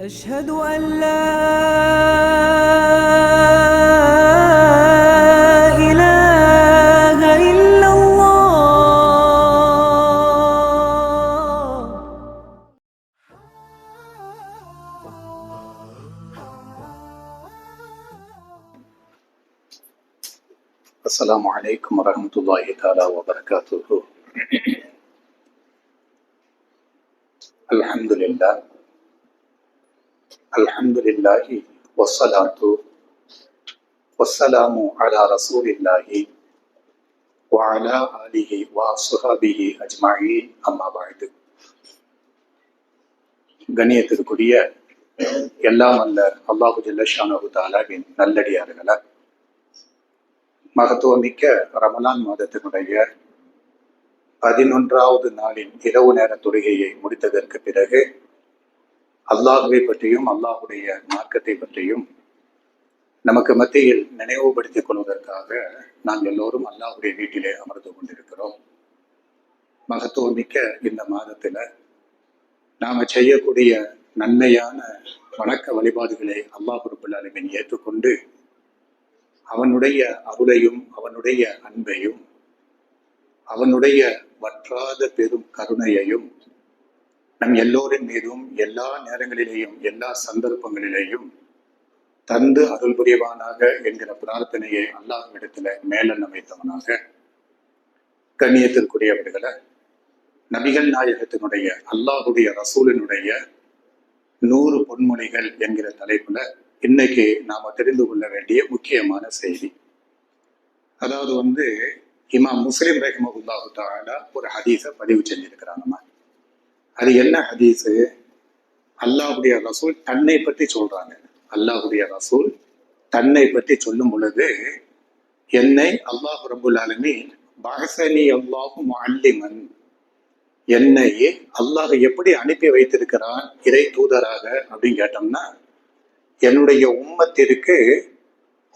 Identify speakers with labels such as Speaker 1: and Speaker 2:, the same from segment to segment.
Speaker 1: أشهد أن لا إله إلا الله.
Speaker 2: السلام عليكم ورحمة الله تعالى وبركاته. الحمد لله. الحمد لله والصلاة والسلام على رسول الله وعلى آله وصحبه أجمعين أما بعد கண்ணியத்திற்குரிய எல்லாம் அல்ல அல்லாஹு ஜல்லஷானு தாலாவின் நல்லடியார்களா மகத்துவமிக்க ரமலான் மாதத்தினுடைய பதினொன்றாவது நாளின் இரவு நேர தொழுகையை முடித்ததற்கு பிறகு அல்லாஹுவை பற்றியும் அல்லாஹுடைய மார்க்கத்தை பற்றியும் நமக்கு மத்தியில் நினைவுபடுத்திக் கொள்வதற்காக நாம் எல்லோரும் அல்லாஹுடைய வீட்டிலே அமர்ந்து கொண்டிருக்கிறோம். மகத்துவமிக்க இந்த மாதத்துல நாம செய்யக்கூடிய நன்மையான வணக்க வழிபாடுகளை அல்லாஹ் ரபுல் ஏற்றுக்கொண்டு அவனுடைய அருளையும் அவனுடைய அன்பையும் அவனுடைய வற்றாத பெரும் கருணையையும் நம் எல்லோரின் மீதும் எல்லா நேரங்களிலேயும் எல்லா சந்தர்ப்பங்களிலேயும் தந்து அருள் புரியவானாக என்கிற பிரார்த்தனையை அல்லாஹ்விடத்துல மேலெண்ண வைத்தவனாக கண்ணியத்திற்குரியவர்களை நபிகள் நாயகத்தினுடைய அல்லாஹுடைய ரசூலினுடைய நூறு பொன்மொழிகள் என்கிற தலைப்புல இன்னைக்கு நாம தெரிந்து கொள்ள வேண்டிய முக்கியமான செய்தி. அதாவது வந்து இமாம் முஸ்லிம் ரஹ்மகுல்லாஹு தாலா ஒரு ஹதீஸை பதிவு செஞ்சிருக்கிறாங்கம்மா அது என்ன ஹதீஸு? அல்லாஹுடைய ரசூல் தன்னை பற்றி சொல்றாங்க. அல்லாஹுடைய ரசூல் தன்னை பற்றி சொல்லும் பொழுது என்னை அல்லாஹ் ரபுல் ஆலமீன் பஹசனி அல்லாஹும் முஅல்லிமன் என்னை அல்லாஹ் எப்படி அனுப்பி வைத்திருக்கிறான் இறை தூதராக அப்படின்னு கேட்டோம்னா என்னுடைய உம்மத்திற்கு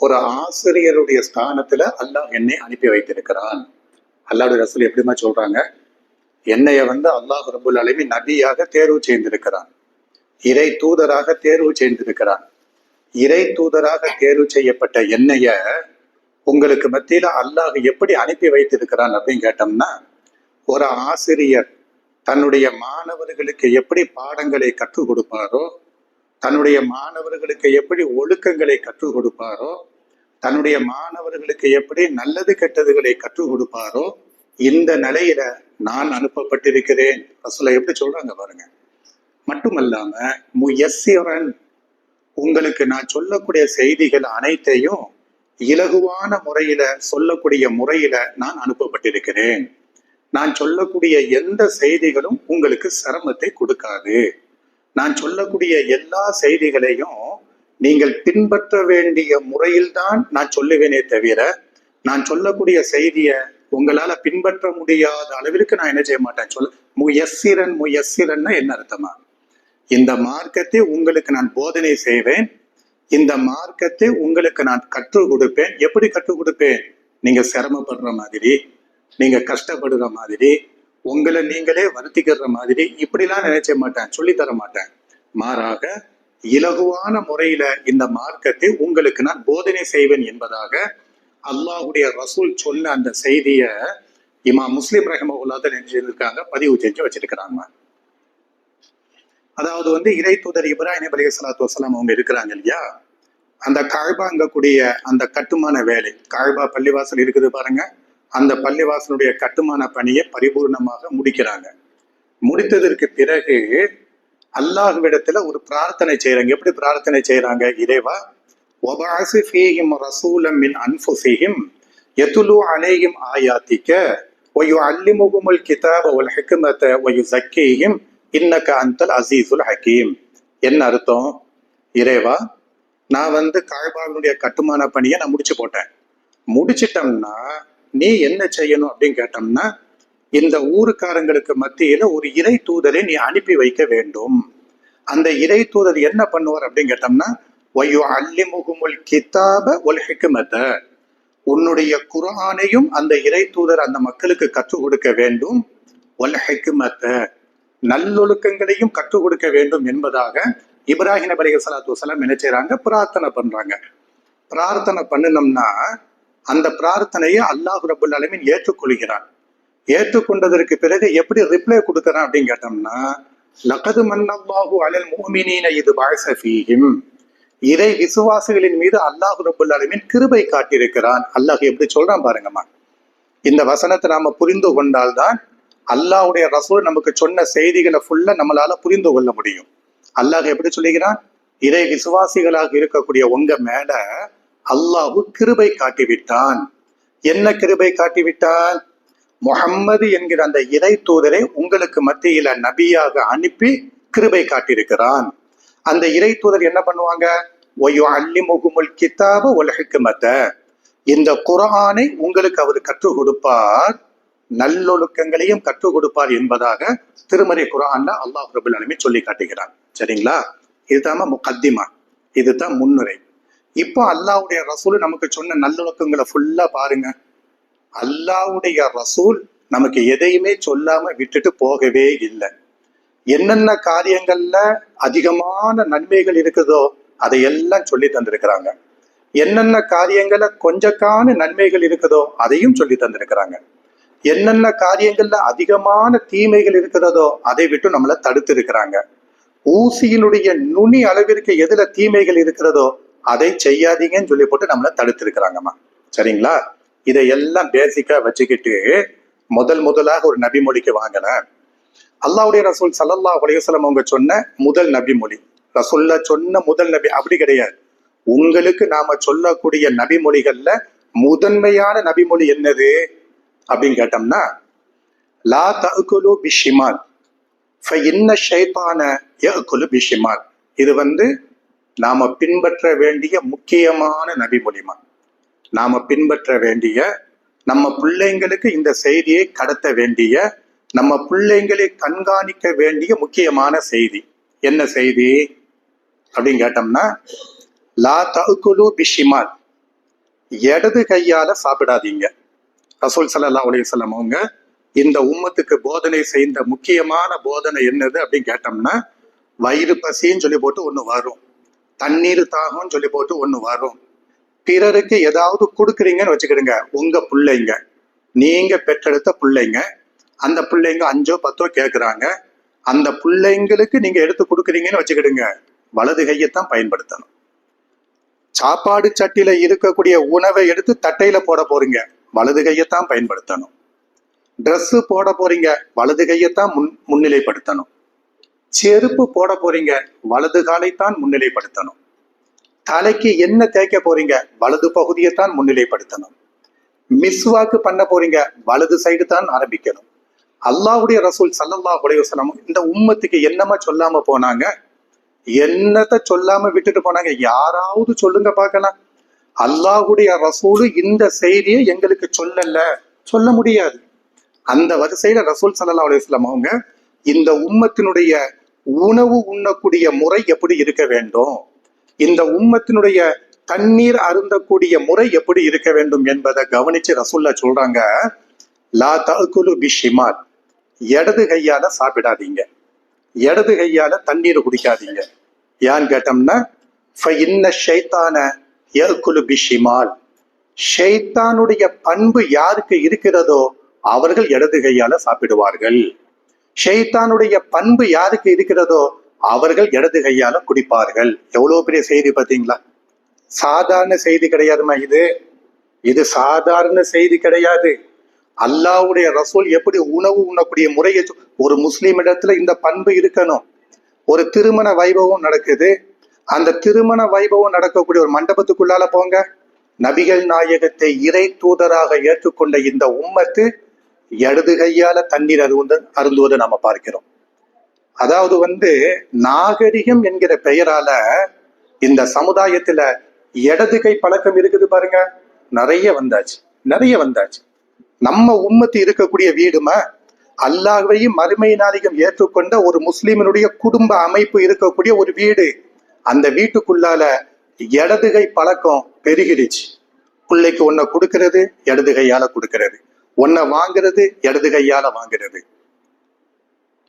Speaker 2: ஒரு ஆசிரியருடைய ஸ்தானத்துல அல்லாஹ் என்னை அனுப்பி வைத்திருக்கிறான். அல்லாஹுடைய ரசூல் எப்படிமா சொல்றாங்க? என்னைய வந்து அல்லாஹ் ரபுல் அலமி நபியாக தேர்வு செய்திருக்கிறான். இறை தூதராக தேர்வு செய்திருக்கிறான். இறை தூதராக தேர்வு செய்யப்பட்ட என்னைய உங்களுக்கு மத்தியில அல்லாஹ் எப்படி அனுப்பி வைத்திருக்கிறான் அப்படின்னு கேட்டோம்னா ஒரு ஆசிரியர் தன்னுடைய மாணவர்களுக்கு எப்படி பாடங்களை கற்றுக் கொடுப்பாரோ தன்னுடைய மாணவர்களுக்கு எப்படி ஒழுக்கங்களை கற்றுக் கொடுப்பாரோ தன்னுடைய மாணவர்களுக்கு எப்படி நல்லது கெட்டதுகளை கற்றுக் கொடுப்பாரோ இந்த நிலையில நான் அனுப்பப்பட்டிருக்கிறேன். ரசூலை எப்படி சொல்றாங்க பாருங்க. மட்டுமல்லாம முயஸ்ஸிரன் உங்களுக்கு நான் சொல்லக்கூடிய செய்திகள் அனைத்தையும் இலகுவான முறையில சொல்லக்கூடிய முறையில நான் அனுப்பப்பட்டிருக்கிறேன். நான் சொல்லக்கூடிய எந்த செய்திகளும் உங்களுக்கு சிரமத்தை கொடுக்காது. நான் சொல்லக்கூடிய எல்லா செய்திகளையும் நீங்கள் பின்பற்ற வேண்டிய முறையில்தான் நான் சொல்லுவேனே தவிர நான் சொல்லக்கூடிய செய்தியை உங்களால பின்பற்ற முடியாத அளவிற்கு நான் என்ன செய்ய மாட்டேன்? சொல்ல முயசிரன் முயசிரன்னா என்ன அர்த்தமா? இந்த மார்க்கத்தை உங்களுக்கு நான் போதனை செய்வேன். இந்த மார்க்கத்தை உங்களுக்கு நான் கற்றுக் கொடுப்பேன். எப்படி கற்றுக் கொடுப்பேன்? நீங்க சிரமப்படுற மாதிரி நீங்க கஷ்டப்படுற மாதிரி உங்களை நீங்களே வருத்திக்கிற மாதிரி. இப்படிலாம் நினைச்ச மாட்டேன்? சொல்லி தர மாட்டேன். மாறாக இலகுவான முறையில இந்த மார்க்கத்தை உங்களுக்கு நான் போதனை செய்வேன் என்பதாக அல்லாஹுடைய ரசூல் சொன்ன அந்த செய்திய இமா முஸ்லிம் ரஹமகுல்லாத நினைச்சிருக்காங்க பதிவு செஞ்சு வச்சிருக்கிறாங்க. அதாவது வந்து இறை தூதர் இப்ராஹிம் அலி சலாத்து வசலாம் அவங்க இருக்கிறாங்க இல்லையா? அந்த காழ்பாங்கக்கூடிய அந்த கட்டுமான வேலை காழ்பா பள்ளிவாசல் இருக்குது பாருங்க. அந்த பள்ளிவாசலுடைய கட்டுமான பணியை பரிபூர்ணமாக முடிக்கிறாங்க. முடித்ததற்கு பிறகு அல்லாஹ்விடத்துல ஒரு பிரார்த்தனை செய்யறாங்க எப்படி பிரார்த்தனை செய்யறாங்க இறைவா ஒபாசு ஃபீஹிம் ரசூலம் மின் அன்ஃபுசிஹிம் யதுலு அலைஹிம் ஆயாத்திக்க ஒயு அல்லிமுகுமுல் கிதாப ஒல் இன்னக்க அந்தல் அசீசுல் ஹக்கீம் என்ன அர்த்தம்? இறைவா நான் வந்து காய்பாவினுடைய கட்டுமான பணியை நான் முடிச்சு போட்டேன். முடிச்சிட்டோம்னா நீ என்ன செய்யணும் அப்படின்னு கேட்டோம்னா இந்த ஊருக்காரங்களுக்கு மத்தியில ஒரு இறை தூதரை நீ அனுப்பி வைக்க வேண்டும். அந்த இறை தூதர் என்ன பண்ணுவார் அப்படின்னு கேட்டோம்னா ஒய்யோ அல்லி முகுமுல் கிதாப ஒல் ஹிக்மத உன்னுடைய குரானையும் அந்த இறை தூதர் அந்த மக்களுக்கு கற்றுக் கொடுக்க வேண்டும். ஒல் ஹிக்மத்த நல்லொழுக்கங்களையும் கற்றுக் கொடுக்க வேண்டும் என்பதாக இப்ராஹிம் நபி அலைஹி ஸலாத்து வஸலாம் என்ன செய்றாங்க? பிரார்த்தனை பண்றாங்க. பிரார்த்தனை பண்ணினோம்னா அந்த பிரார்த்தனையை அல்லாஹ் ரபுல் அலமின் ஏற்றுக்கொள்கிறான். ஏற்றுக்கொண்டதற்கு பிறகு எப்படி ரிப்ளை கொடுக்கறான் அப்படின்னு கேட்டோம்னா லகது மன்னல்லாஹு அலல் மூமினீன இது பாய்ஸ இதை விசுவாசிகளின் மீது அல்லாஹ் ரபுல் கிருபை காட்டியிருக்கிறான். அல்லாஹ் எப்படி சொல்றான் பாருங்கம்மா இந்த வசனத்தை நாம புரிந்து கொண்டால்தான் அல்லாஹ்வுடைய ரசூல் நமக்கு சொன்ன செய்திகளை ஃபுல்லா நம்மளால புரிந்து கொள்ள முடியும். அல்லாஹ் எப்படி சொல்லுகிறான்? இறை விசுவாசிகளாக இருக்கக்கூடிய உங்க மேல அல்லாஹு கிருபை காட்டிவிட்டான். என்ன கிருபை காட்டிவிட்டான்? முகம்மது என்கிற அந்த இறை தூதரை உங்களுக்கு மத்தியில நபியாக அனுப்பி கிருபை காட்டியிருக்கிறான். அந்த இறை தூதர் என்ன பண்ணுவாங்க? ஒய்யோ அல்லி முகுமுல் கித்தாப மத்த இந்த குரானை உங்களுக்கு அவர் கற்றுக் கொடுப்பார். நல்லொழுக்கங்களையும் கற்றுக் கொடுப்பார் என்பதாக திருமறை குரான்ல அல்லாஹ் ரபுல் அலமி சொல்லி காட்டுகிறான். சரிங்களா? இதுதான் முக்கத்திமா இதுதான் முன்னுரை. இப்போ அல்லாவுடைய ரசூல் நமக்கு சொன்ன நல்லொழுக்கங்களை ஃபுல்லா பாருங்க. அல்லாவுடைய ரசூல் நமக்கு எதையுமே சொல்லாம விட்டுட்டு போகவே இல்லை. என்னென்ன காரியங்கள்ல அதிகமான நன்மைகள் இருக்குதோ அதையெல்லாம் சொல்லி தந்திருக்கிறாங்க. என்னென்ன காரியங்களை கொஞ்சக்கான நன்மைகள் இருக்குதோ அதையும் சொல்லி தந்திருக்கிறாங்க. என்னென்ன காரியங்கள்ல அதிகமான தீமைகள் இருக்கிறதோ அதை விட்டு நம்மளை தடுத்து இருக்கிறாங்க. ஊசியினுடைய நுனி அளவிற்கு எதுல தீமைகள் இருக்கிறதோ அதை செய்யாதீங்கன்னு சொல்லி போட்டு நம்மளை தடுத்து இருக்கிறாங்கம்மா. சரிங்களா? இதையெல்லாம் பேசிக்கா வச்சுக்கிட்டு முதல் முதலாக ஒரு நபிமொழிக்கு வாங்கினேன். அல்லாவுடைய ரசூல் சல்லல்லா அலைஹி அவங்க சொன்ன முதல் நபி மொழி. ரசூல்லா சொன்ன முதல் நபி அப்படி கிடையாது. உங்களுக்கு நாம சொல்லக்கூடிய நபி மொழிகள்ல முதன்மையான நபி மொழி என்னது? அப்படின்னு கேட்டோம்னா லா தகுலு பிஷிமால். இன்ன ஷைத்தான யகுலு பிஷிமால். இது வந்து நாம பின்பற்ற வேண்டிய முக்கியமான நபி மொழிமா? நாம பின்பற்ற வேண்டிய நம்ம பிள்ளைங்களுக்கு இந்த செய்தியை கடத்த வேண்டிய நம்ம பிள்ளைங்களை கண்காணிக்க வேண்டிய முக்கியமான செய்தி. என்ன செய்தி? அப்படின்னு கேட்டோம்னா லா தகுலு பிஷிமால். இடது கையால சாப்பிடாதீங்க. ரசூல் சல்லா அலையம் அவங்க இந்த உம்மத்துக்கு போதனை செய்த முக்கியமான போதனை என்னது? அப்படின்னு கேட்டோம்னா வயிறு பசின்னு சொல்லி போட்டு ஒண்ணு வரும். தண்ணீர் தாகம்னு சொல்லி போட்டு ஒண்ணு வரும். பிறருக்கு ஏதாவது கொடுக்குறீங்கன்னு வச்சுக்கிடுங்க. உங்க பிள்ளைங்க. நீங்க பெற்றெடுத்த பிள்ளைங்க. அந்த பிள்ளைங்க அஞ்சோ பத்தோ கேட்குறாங்க அந்த பிள்ளைங்களுக்கு நீங்க எடுத்து கொடுக்குறீங்கன்னு வச்சுக்கிடுங்க. வலது கையைத்தான் பயன்படுத்தணும். சாப்பாடு சட்டியில இருக்கக்கூடிய உணவை எடுத்து தட்டையில போட போறீங்க. வலது கையைத்தான் பயன்படுத்தணும். ட்ரெஸ்ஸு போட போறீங்க. வலது கையைத்தான் முன் முன்னிலைப்படுத்தணும். செருப்பு போட போறீங்க. வலது காலைத்தான் முன்னிலைப்படுத்தணும். தலைக்கு என்ன தேய்க்க போறீங்க? வலது பகுதியைத்தான் முன்னிலைப்படுத்தணும். மிஸ்வாக்கு பண்ண போறீங்க. வலது சைடு தான் ஆரம்பிக்கணும். அல்லாவுடைய ரசூல் சல்லல்லா அலைஹி இந்த உம்மத்துக்கு என்னமா சொல்லாம போனாங்க? என்னத்த சொல்லாம விட்டுட்டு போனாங்க? யாராவது சொல்லுங்க பார்க்கலாம். அல்லாஹுடைய ரசூலு இந்த செய்தியை எங்களுக்கு சொல்லல. சொல்ல முடியாது. அந்த வரிசையில ரசூல் சல்லா அலைஹி அவங்க இந்த உம்மத்தினுடைய உணவு உண்ணக்கூடிய முறை எப்படி இருக்க வேண்டும்? இந்த உம்மத்தினுடைய தண்ணீர் அருந்தக்கூடிய முறை எப்படி இருக்க வேண்டும் என்பதை கவனிச்சு ரசூல்லா சொல்றாங்க லா தகுலு பிஷிமால் இடது கையால சாப்பிடாதீங்க. இடது கையால தண்ணீர் குடிக்காதீங்க. ஏன்னு கேட்டோம்னா இன்ன ஷைத்தான பிஷிமால் ஷைத்தானுடைய பண்பு யாருக்கு இருக்கிறதோ அவர்கள் இடது கையால சாப்பிடுவார்கள். ஷைத்தானுடைய பண்பு யாருக்கு இருக்கிறதோ அவர்கள் இடது கையால குடிப்பார்கள். எவ்வளவு பெரிய செய்தி பாத்தீங்களா சாதாரண செய்தி கிடையாதுமா இது? இது சாதாரண செய்தி கிடையாது. அல்லாஹ்வுடைய ரசூல் எப்படி உணவு உண்ணக்கூடிய முறையை ஒரு முஸ்லிம் இடத்துல இந்த பண்பு இருக்கணும். ஒரு திருமண வைபவம் நடக்குது. அந்த திருமண வைபவம் நடக்கக்கூடிய ஒரு மண்டபத்துக்குள்ளால போங்க. நபிகள் நாயகத்தை இறை தூதராக ஏற்றுக்கொண்ட இந்த உம்மத்து இடது கையால தண்ணீர் அருந்த அருந்துவதை நாம பார்க்கிறோம். அதாவது வந்து நாகரிகம் என்கிற பெயரால இந்த சமுதாயத்துல இடது கை பழக்கம் இருக்குது பாருங்க. நிறைய வந்தாச்சு. நிறைய வந்தாச்சு. நம்ம உம்மத்து இருக்கக்கூடிய வீடுமா அல்லாஹையும் மறுமை நாளிகம் ஏற்றுக்கொண்ட ஒரு முஸ்லீமினுடைய குடும்ப அமைப்பு இருக்கக்கூடிய ஒரு வீடு அந்த வீட்டுக்குள்ளால இடதுகை பழக்கம் பெருகிடுச்சு. பிள்ளைக்கு ஒன்ன கொடுக்கறது இடது கையால கொடுக்கறது. ஒன்ன வாங்குறது இடது கையால வாங்குறது.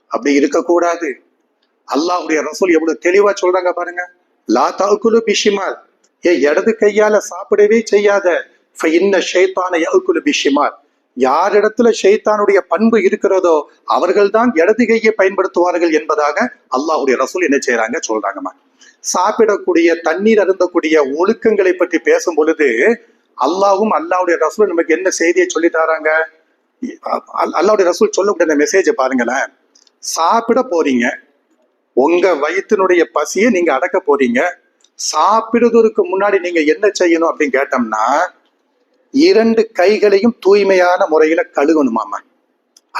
Speaker 2: அப்படி இருக்கக்கூடாது. அல்லாஹ்வுடைய ரசூல் எவ்வளவு தெளிவா சொல்றாங்க பாருங்க. லா தாக்குலு பிஷிமால். ஏ இடது கையால சாப்பிடவே செய்யாத. இன்ன ஷைத்தான யகுலு பிஷிமால். யாரிடத்துல ஷெய்தானுடைய பண்பு இருக்கிறதோ அவர்கள்தான் இடது கையை பயன்படுத்துவார்கள் என்பதாக அல்லாஹுடைய ரசூல் என்ன செய்யறாங்க சொல்றாங்கம்மா. சாப்பிடக்கூடிய தண்ணீர் அருந்தக்கூடிய ஒழுக்கங்களை பற்றி பேசும் பொழுது அல்லாஹ்வும் அல்லாஹ்வுடைய ரசூல் நமக்கு என்ன செய்தியை சொல்லி தராங்க? அல்லாவுடைய ரசூல் சொல்லக்கூடிய அந்த மெசேஜை பாருங்களேன். சாப்பிட போறீங்க. உங்க வயிற்றினுடைய பசியை நீங்க அடக்க போறீங்க. சாப்பிடுவதற்கு முன்னாடி நீங்க என்ன செய்யணும் அப்படின்னு கேட்டோம்னா இரண்டு கைகளையும் தூய்மையான முறையில கழுவணுமாமா.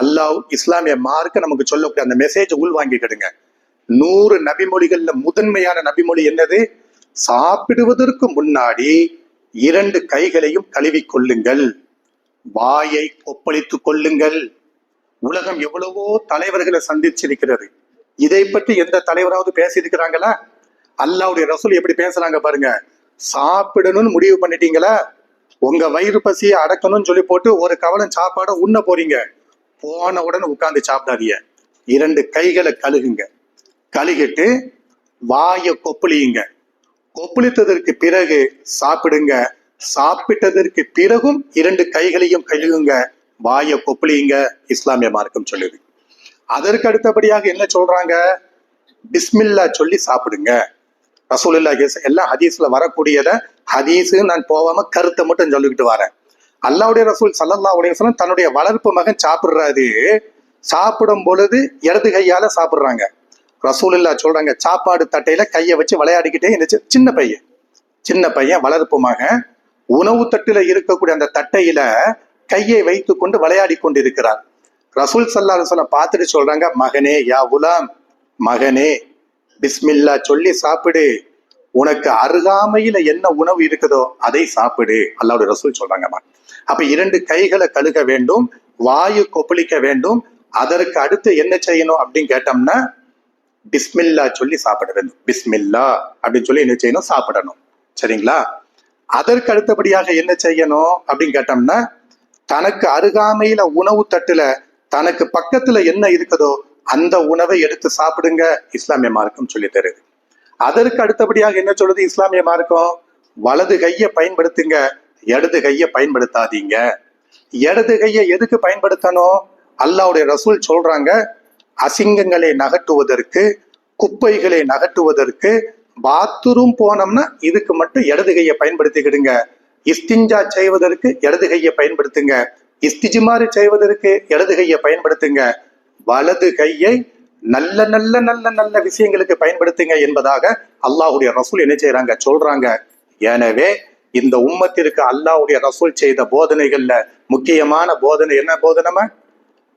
Speaker 2: அல்லாஹ் இஸ்லாமிய மார்க்க நமக்கு சொல்லக்கூடிய அந்த மெசேஜ் உள் வாங்கிக்கிடுங்க நூறு நபிமொழிகள்ல முதன்மையான நபிமொழி என்னது? சாப்பிடுவதற்கு முன்னாடி இரண்டு கைகளையும் கழுவிக் கொள்ளுங்கள். வாயை ஒப்பளித்துக் கொள்ளுங்கள். உலகம் எவ்வளவோ தலைவர்களை சந்திச்சிருக்கிறது. இதை பற்றி எந்த தலைவராவது பேசியிருக்கிறாங்களா? அல்லாவுடைய ரசூல் எப்படி பேசுறாங்க பாருங்க. சாப்பிடணும்னு முடிவு பண்ணிட்டீங்களா? உங்க வயிறு பசியை அடக்கணும்னு சொல்லி போட்டு ஒரு கவலம் சாப்பாடை உண்ண போறீங்க. போன உடனே உட்கார்ந்து சாப்பிடாதீங்க. இரண்டு கைகளை கழுகுங்க. கழுகிட்டு வாயை கொப்புளியுங்க. கொப்பளித்ததற்கு பிறகு சாப்பிடுங்க. சாப்பிட்டதற்கு பிறகும் இரண்டு கைகளையும் கழுகுங்க. வாயை கொப்புளியுங்க. இஸ்லாமிய மார்க்கம் சொல்லுது. அதற்கு அடுத்தபடியாக என்ன சொல்றாங்க? பிஸ்மில்லா சொல்லி சாப்பிடுங்க. ரசூலுல்லா எல்லாம் ஹதீஸ்ல வரக்கூடியத ஹதீஸு நான் போகாம கருத்தை மட்டும் சொல்லிக்கிட்டு வரேன். அல்லாவுடைய ரசூல் சல்லல்லா அலைஹி தன்னுடைய வளர்ப்பு மகன் சாப்பிடுறாரு. சாப்பிடும் பொழுது இடது கையால சாப்பிடுறாங்க. ரசூலுல்லா சொல்றாங்க சாப்பாடு தட்டையில கையை வச்சு விளையாடிக்கிட்டே இருந்துச்சு. சின்ன பையன் சின்ன பையன் வளர்ப்பு மகன். உணவு தட்டுல இருக்கக்கூடிய அந்த தட்டையில கையை வைத்து கொண்டு விளையாடி கொண்டிருக்கிறார். ரசூல் சல்லா அலுவலம் பார்த்துட்டு சொல்றாங்க மகனே யா உலாம் மகனே பிஸ்மில்லா சொல்லி சாப்பிடு. உனக்கு அருகாமையில என்ன உணவு இருக்குதோ அதை சாப்பிடு. அல்லாவுடைய ரசூல் சொல்றாங்கம்மா. அப்ப இரண்டு கைகளை கழுக வேண்டும் வாயு கொப்பளிக்க வேண்டும் அதற்கு அடுத்து என்ன செய்யணும் அப்படின்னு கேட்டோம்னா பிஸ்மில்லா சொல்லி சாப்பிட வேண்டும் பிஸ்மில்லா அப்படின்னு சொல்லி என்ன செய்யணும்? சாப்பிடணும். சரிங்களா? அதற்கு அடுத்தபடியாக என்ன செய்யணும் அப்படின்னு கேட்டோம்னா தனக்கு அருகாமையில உணவு தட்டுல தனக்கு பக்கத்துல என்ன இருக்குதோ அந்த உணவை எடுத்து சாப்பிடுங்க இஸ்லாமிய மார்க்கம் சொல்லி தருது. அதற்கு அடுத்தபடியாக என்ன சொல்லுது இஸ்லாமிய மார்க்கம்? வலது கையை பயன்படுத்துங்க இடது கையை பயன்படுத்தாதீங்க. இடது கையை எதுக்கு பயன்படுத்தணும்? அல்லாவுடைய ரசூல் சொல்றாங்க அசிங்கங்களை நகட்டுவதற்கு குப்பைகளை நகட்டுவதற்கு பாத்ரூம் போனோம்னா இதுக்கு மட்டும் இடது கையை பயன்படுத்திக்கிடுங்க. இஸ்திஞ்சா செய்வதற்கு இடது கையை பயன்படுத்துங்க. இஸ்திஜிமாறு செய்வதற்கு இடது கையை பயன்படுத்துங்க. வலது கையை நல்ல நல்ல நல்ல நல்ல விஷயங்களுக்கு பயன்படுத்துங்க என்பதாக அல்லாஹுடைய ரசூல் என்ன செய்யறாங்க சொல்றாங்க. எனவே இந்த உம்மத்திற்கு அல்லாஹுடைய ரசூல் செய்த போதனைகள்ல முக்கியமான போதனை என்ன போதனைமா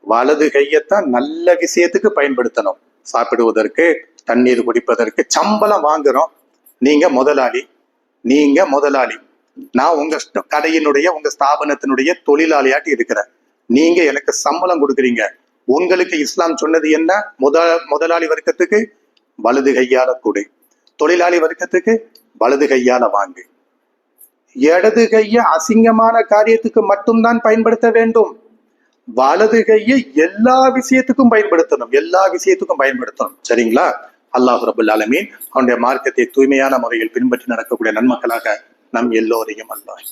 Speaker 2: வலது கையத்தான் நல்ல விஷயத்துக்கு பயன்படுத்தணும். சாப்பிடுவதற்கு தண்ணீர் குடிப்பதற்கு சம்பளம் வாங்குறோம். நீங்க முதலாளி. நீங்க முதலாளி. நான் உங்க கடையினுடைய உங்க ஸ்தாபனத்தினுடைய தொழிலாளியாட்டி இருக்கிறேன். நீங்க எனக்கு சம்பளம் கொடுக்குறீங்க. உங்களுக்கு இஸ்லாம் சொன்னது என்ன? முத முதலாளி வர்க்கத்துக்கு வலது கையால கொடு. தொழிலாளி வர்க்கத்துக்கு வலது கையால வாங்கு. இடது கையை அசிங்கமான காரியத்துக்கு மட்டும்தான் பயன்படுத்த வேண்டும். வலது கையை எல்லா விஷயத்துக்கும் பயன்படுத்தணும். எல்லா விஷயத்துக்கும் பயன்படுத்தணும். சரிங்களா? அல்லாஹ் ரபுல் ஆலமீன் அவனுடைய மார்க்கத்தை தூய்மையான முறையில் பின்பற்றி நடக்கக்கூடிய நன்மக்களாக நம் எல்லோரையும் அல்லாஹ்